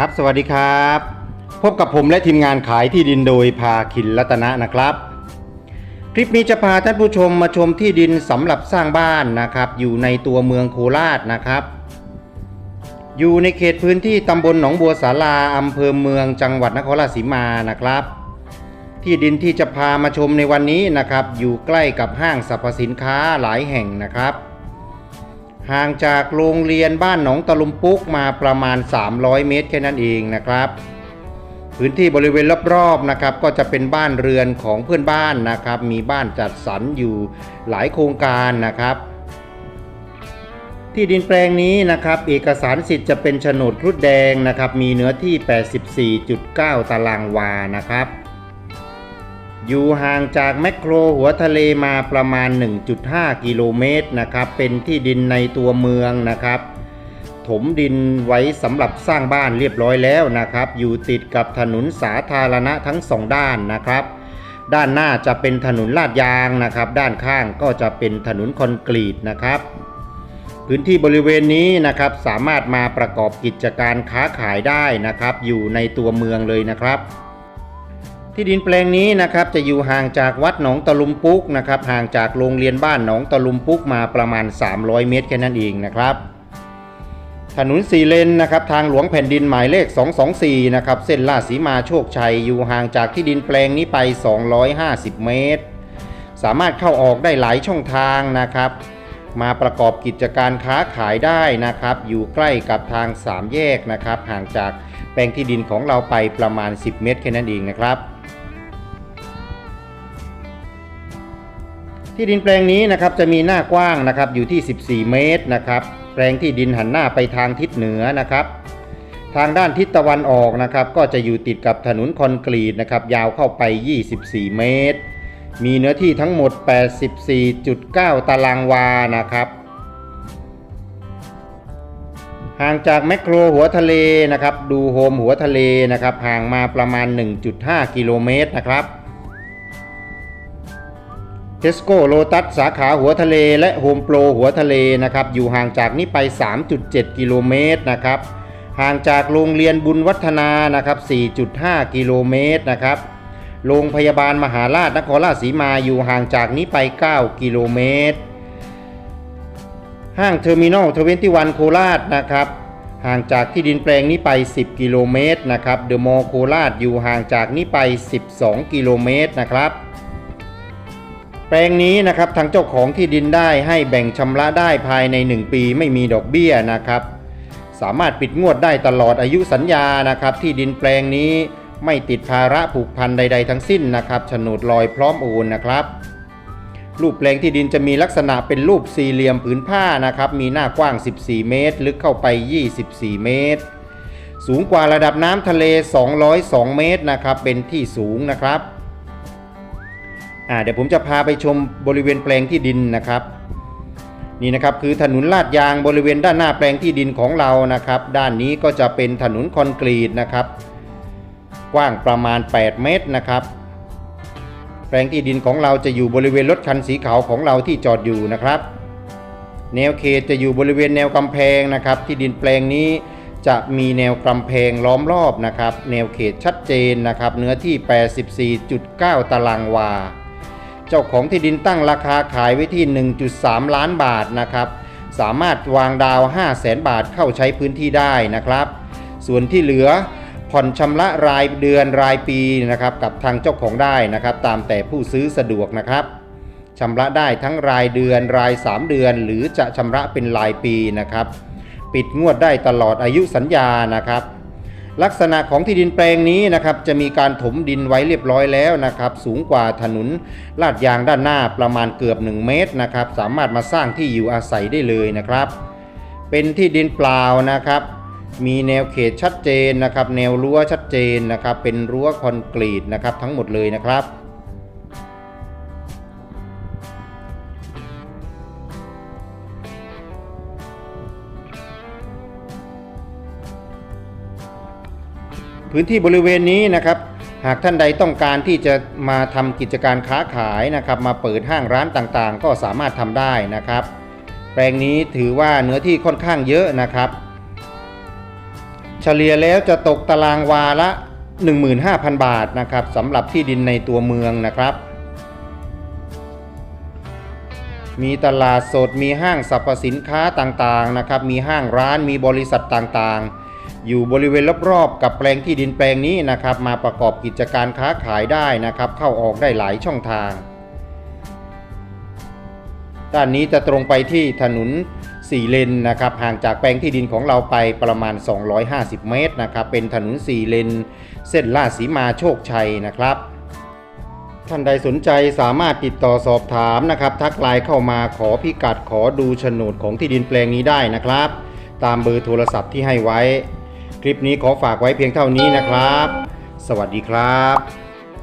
ครับสวัสดีครับ พบกับผมและทีมงานขายที่ดินโดยพาคินรัตนะนะครับ คลิปนี้จะพาท่านผู้ชมมาชมที่ดินสำหรับสร้างบ้านนะครับ อยู่ในตัวเมืองโคราชนะครับ อยู่ในเขตพื้นที่ตำบลหนองบัวสาราอำเภอเมืองจังหวัดนครราชสีมานะครับ ที่ดินที่จะพามาชมในวันนี้นะครับ อยู่ใกล้กับห้างสรรพสินค้าหลายแห่งนะครับ ห่างจากโรงเรียนบ้านหนองตะลุมปุกมาประมาณ 300 เมตรแค่นั้นเองนะครับ พื้นที่บริเวณรอบๆนะครับ ก็จะเป็นบ้านเรือนของเพื่อนบ้านนะครับ มีบ้านจัดสรรอยู่หลายโครงการนะครับ ที่ดินแปลงนี้นะครับ เอกสารสิทธิ์จะเป็นโฉนดครุฑแดงนะครับ มีเนื้อที่ 84.9 ตารางวานะครับ อยู่ห่างจากแมคโครหัวทะเลมาประมาณ 1.5 กิโลเมตรนะครับ เป็นที่ดินในตัวเมืองนะครับ ถมดินไว้สำหรับสร้างบ้านเรียบร้อยแล้วนะครับ อยู่ติดกับถนนสาธารณะทั้งสองด้านนะครับ ด้านหน้าจะเป็นถนนลาดยางนะครับ ด้านข้างก็จะเป็นถนนคอนกรีตนะครับ พื้นที่บริเวณนี้นะครับสามารถมาประกอบกิจการค้าขายได้นะครับ อยู่ในตัวเมืองเลยนะครับ ที่ดินแปลงนี้นะครับจะอยู่ห่างจากวัดหนองตะลุมปุกนะครับห่างจากโรงเรียนบ้านหนองตะลุมปุกมาประมาณ 300 เมตรแค่นั้นเองนะครับ ถนนสี่เลนนะครับทางหลวงแผ่นดินหมายเลข 224 นะครับเส้นลาดสีมาโชคชัยอยู่ห่างจากที่ดินแปลงนี้ไป 250 เมตร สามารถเข้าออกได้หลายช่องทางนะครับมาประกอบกิจการค้าขายได้นะครับ อยู่ใกล้กับทาง3แยกนะครับ ห่างจาก แปลงที่ดินของเราไปประมาณ 10 เมตรแค่นั้นเองนะครับ ที่ดินแปลงนี้นะครับจะมีหน้ากว้างนะครับอยู่ที่ 14 เมตรนะครับ แปลงที่ดินหันหน้าไปทางทิศเหนือนะครับ ทางด้านทิศตะวันออกนะครับ ก็จะอยู่ติดกับถนนคอนกรีตนะครับยาวเข้าไป 24 เมตร มีเนื้อที่ทั้งหมด 84.9 ตารางวานะครับ ห่างจากแมคโครหัวทะเลนะครับ ดูโฮมหัวทะเลนะครับ ห่างมาประมาณ 1.5 กิโลเมตรนะครับเทสโก้โลตัสสาขาหัวทะเลและโฮมโปรหัวทะเลนะครับ อยู่ห่างจากนี้ไป 3.7 กิโลเมตรนะครับ ห่างจากโรงเรียนบุญวัฒนานะครับ 4.5 กิโลเมตรนะครับ โรงพยาบาลมหาราชนครราชสีมาอยู่ห่างจากนี้ไป 9 กิโลเมตร ห้างเทอร์มินอลทเวนตี้วันโคราชนะครับห่างจากที่ดินแปลงนี้ไป 10 กิโลเมตรนะครับเดอะมอลล์โคราชอยู่ห่างจากนี้ไป 12 กิโลเมตรนะครับแปลงนี้นะครับทางเจ้าของที่ดินได้ให้แบ่งชำระได้ภายใน 1 ปีไม่มีดอกเบี้ยนะครับ สามารถปิดงวดได้ตลอดอายุสัญญานะครับ ที่ดินแปลงนี้ไม่ติดภาระผูกพันใด ๆ ทั้งสิ้นนะครับโฉนดลอยพร้อมโอนนะครับ รูปแปลงที่ดินจะมีลักษณะเป็นรูปสี่เหลี่ยมผืนผ้านะครับ มีหน้ากว้าง 14 เมตร ลึกเข้าไป 24 เมตร สูงกว่าระดับน้ำทะเล 202 เมตรนะครับ เป็นที่สูงนะครับเดี๋ยวผมจะพาไปชมบริเวณแปลงที่ดินนะครับ นี่นะครับคือถนนลาดยางบริเวณด้านหน้าแปลงที่ดินของเรานะครับ ด้านนี้ก็จะเป็นถนนคอนกรีตนะครับ กว้างประมาณ 8 เมตรนะครับ แปลงที่ดินของเราจะอยู่บริเวณรถคันสีขาวของเราที่จอดอยู่นะครับ แนวเขตจะอยู่บริเวณแนวกำแพงนะครับ ที่ดินแปลงนี้จะมีแนวกำแพงล้อมรอบนะครับ แนวเขตชัดเจนนะครับ เนื้อที่ 84.9 ตารางวา เจ้าของที่ดินตั้งราคาขายไว้ที่ 1.3 ล้านบาทนะครับสามารถวางดาว 5 0 0แสนบาทเข้าใช้พื้นที่ได้นะครับ ส่วนที่เหลือ ผ่อนชำระรายเดือนรายปีนะครับกับทางเจ้าของได้นะครับ ตามแต่ผู้ซื้อสะดวกนะครับชำระได้ทั้งรายเดือนราย 3 เดือน หรือจะชำระเป็นรายปีนะครับ ปิดงวดได้ตลอดอายุสัญญานะครับ ลักษณะของที่ดินแปลงนี้นะครับ จะมีการถมดินไว้เรียบร้อยแล้วนะครับ สูงกว่าถนนลาดยางด้านหน้าประมาณเกือบ 1 เมตรนะครับ สามารถมาสร้างที่อยู่อาศัยได้เลยนะครับ เป็นที่ดินเปล่านะครับ มีแนวเขตชัดเจนนะครับ แนวรั้วชัดเจนนะครับ เป็นรั้วคอนกรีตนะครับ ทั้งหมดเลยนะครับพื้นที่บริเวณนี้นะครับ หากท่านใดต้องการที่จะมาทำกิจการค้าขายนะครับ มาเปิดห้างร้านต่างๆ ก็สามารถทำได้นะครับ แปลงนี้ถือว่าเนื้อที่ค่อนข้างเยอะนะครับ เฉลี่ยแล้วจะตกตารางวาละ 15,000 บาทนะครับสำหรับที่ดินในตัวเมืองนะครับ มีตลาดสดมีห้างสรรพสินค้าต่างๆนะครับมีห้างร้านมีบริษัทต่างๆ อยู่บริเวณรอบๆกับแปลงที่ดินแปลงนี้นะครับ มาประกอบกิจการค้าขายได้นะครับ เข้าออกได้หลายช่องทาง ด้านนี้จะตรงไปที่ถนน 4 เลนนะครับห่างจากแปลงที่ดินของเราไปประมาณ 250 เมตรนะครับเป็นถนน 4 เลน เส้นลาดสีมาโชคชัยนะครับ ท่านใดสนใจสามารถติดต่อสอบถามนะครับ ทักไลน์เข้ามาขอพิกัดขอดูโฉนดของที่ดินแปลงนี้ได้นะครับ ตามเบอร์โทรศัพท์ที่ให้ไว้ คลิปนี้ขอฝากไว้เพียงเท่านี้นะครับ สวัสดีครับ